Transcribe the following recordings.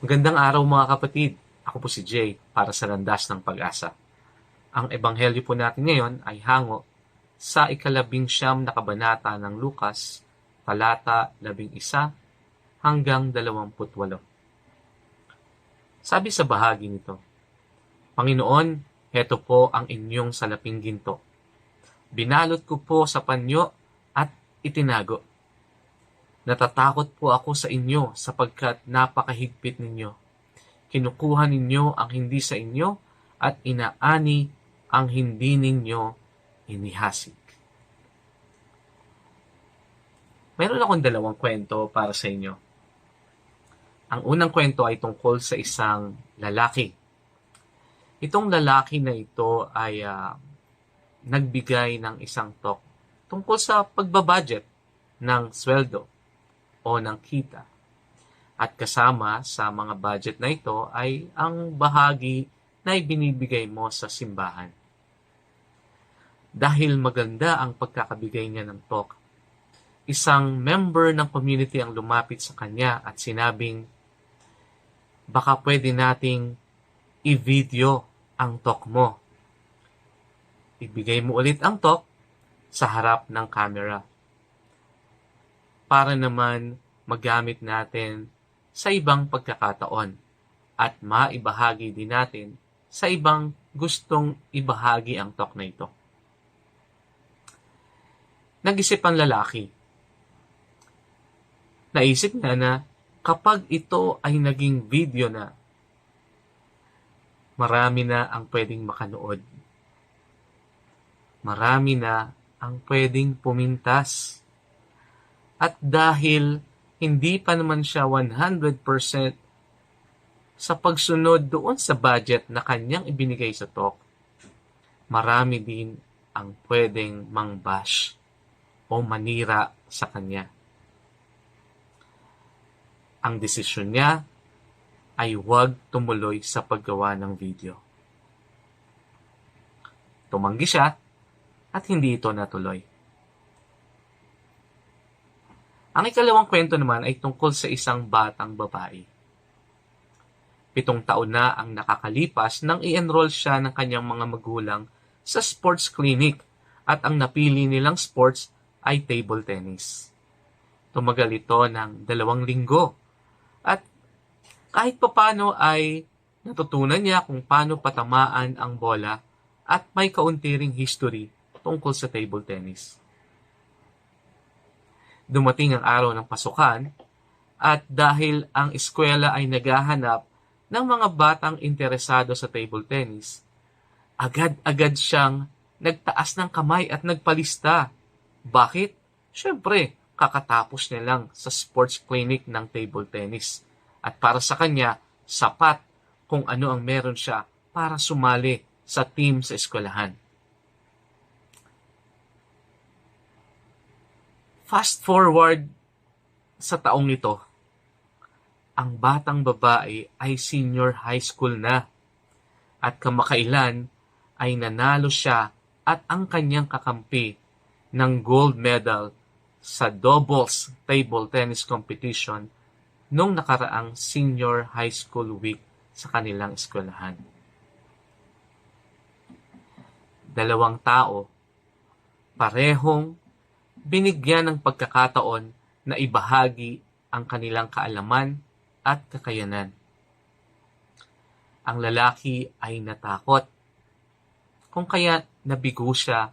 Magandang araw mga kapatid. Ako po si Jay para sa Landas ng Pag-asa. Ang ebanghelyo po natin ngayon ay hango sa ikalabing siyam na kabanata ng Lukas, talata labing isa hanggang dalawamput walo. Sabi sa bahagi nito, Panginoon, heto po ang inyong salaping ginto. Binalot ko po sa panyo at itinago. Natatakot po ako sa inyo sapagkat napakahigpit ninyo. Kinukuha ninyo ang hindi sa inyo at inaani ang hindi ninyo inihasik. Meron akong dalawang kwento para sa inyo. Ang unang kwento ay tungkol sa isang lalaki. Itong lalaki na ito ay ah, nagbigay ng isang talk tungkol sa pagbabudget ng sweldo o ng kita. At kasama sa mga budget na ito ay ang bahagi na ibinibigay mo sa simbahan. Dahil maganda ang pagkakabigay niya ng talk, isang member ng community ang lumapit sa kanya at sinabing, baka pwede nating i-video ang talk mo. Ibigay mo ulit ang talk sa harap ng camera para naman magamit natin sa ibang pagkakataon at maibahagi din natin sa ibang gustong ibahagi ang talk na ito. Nag-isip ang lalaki. Naisip niya na kapag ito ay naging video na, marami na ang pwedeng makanood. Marami na ang pwedeng pumintas. At dahil hindi pa naman siya 100% sa pagsunod doon sa budget na kanyang ibinigay sa talk, marami din ang pwedeng mangbash o manira sa kanya. Ang desisyon niya ay huwag tumuloy sa paggawa ng video. Tumanggi siya at hindi ito natuloy. Ang ikalawang kwento naman ay tungkol sa isang batang babae. Pitong taon na ang nakakalipas nang i-enroll siya ng kanyang mga magulang sa sports clinic at ang napili nilang sports ay table tennis. Tumagal ito ng dalawang linggo at kahit papano ay natutunan niya kung paano patamaan ang bola at may kaunti history tungkol sa table tennis. Dumating ang araw ng pasukan at dahil ang eskwela ay naghahanap ng mga batang interesado sa table tennis, agad-agad siyang nagtaas ng kamay at nagpalista. Bakit? Siyempre, kakatapos niya lang sa sports clinic ng table tennis. At para sa kanya, sapat kung ano ang meron siya para sumali sa team sa eskwelahan. Fast forward sa taong ito, ang batang babae ay senior high school na at kamakailan ay nanalo siya at ang kanyang kakampi ng gold medal sa doubles table tennis competition nung nakaraang senior high school week sa kanilang eskwelahan. Dalawang tao, parehong binigyan ng pagkakataon na ibahagi ang kanilang kaalaman at kakayanan. Ang lalaki ay natakot kung kaya nabigo siya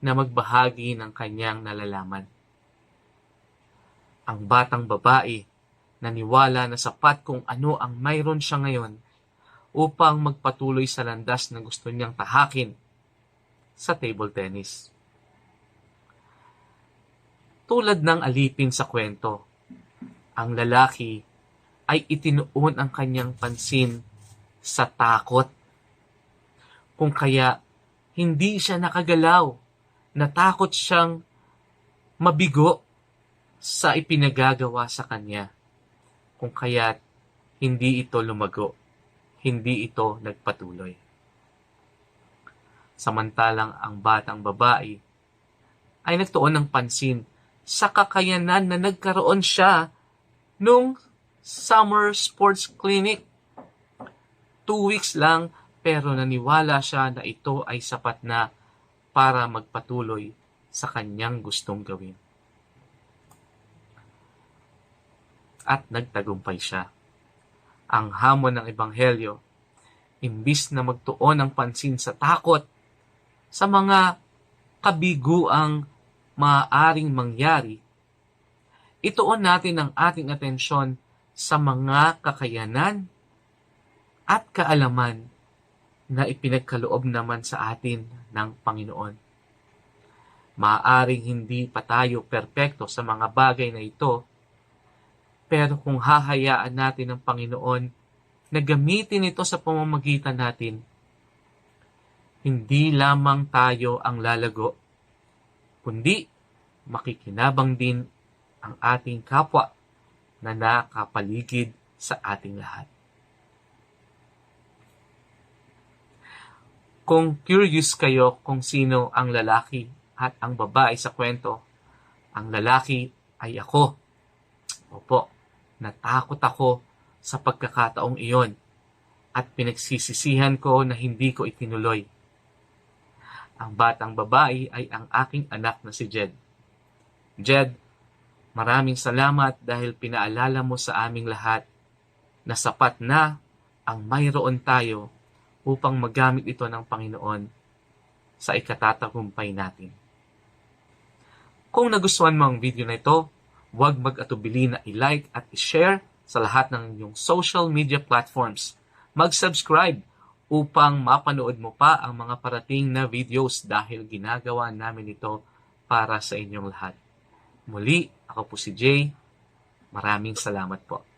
na magbahagi ng kanyang nalalaman. Ang batang babae naniwala na sapat kung ano ang mayroon siya ngayon upang magpatuloy sa landas na gusto niyang tahakin sa table tennis tulad ng alipin sa kwento. Ang lalaki ay itinuon ang kanyang pansin sa takot. Kung kaya hindi siya nakagalaw, natakot siyang mabigo sa ipinagagawa sa kanya. Kung kaya hindi ito lumago, hindi ito nagpatuloy. Samantalang ang batang babae ay nagtuon ng pansin sa kakayanan na nagkaroon siya nung Summer Sports Clinic. Two weeks lang pero naniwala siya na ito ay sapat na para magpatuloy sa kanyang gustong gawin. At nagtagumpay siya. Ang hamon ng Ebanghelyo, imbis na magtuon ng pansin sa takot, sa mga kabiguang maaaring mangyari, ituon natin ang ating atensyon sa mga kakayanan at kaalaman na ipinagkaloob naman sa atin ng Panginoon. Maaring hindi pa tayo perpekto sa mga bagay na ito, pero kung hahayaan natin ng Panginoon na gamitin ito sa pamamagitan natin, hindi lamang tayo ang lalago, kundi makikinabang din ang ating kapwa na nakapaligid sa ating lahat. Kung curious kayo kung sino ang lalaki at ang babae sa kwento, ang lalaki ay ako. Opo, natakot ako sa pagkakataong iyon at pinagsisisihan ko na hindi ko itinuloy. Ang batang babae ay ang aking anak na si Jed. Jed, maraming salamat dahil pinaalala mo sa aming lahat na sapat na ang mayroon tayo upang magamit ito ng Panginoon sa ikatatagumpay natin. Kung nagustuhan mo ang video na ito, huwag mag-atubili na i-like at i-share sa lahat ng inyong social media platforms. Mag-subscribe upang mapanood mo pa ang mga parating na videos dahil ginagawa namin ito para sa inyong lahat. Muli, ako po si Jay. Maraming salamat po.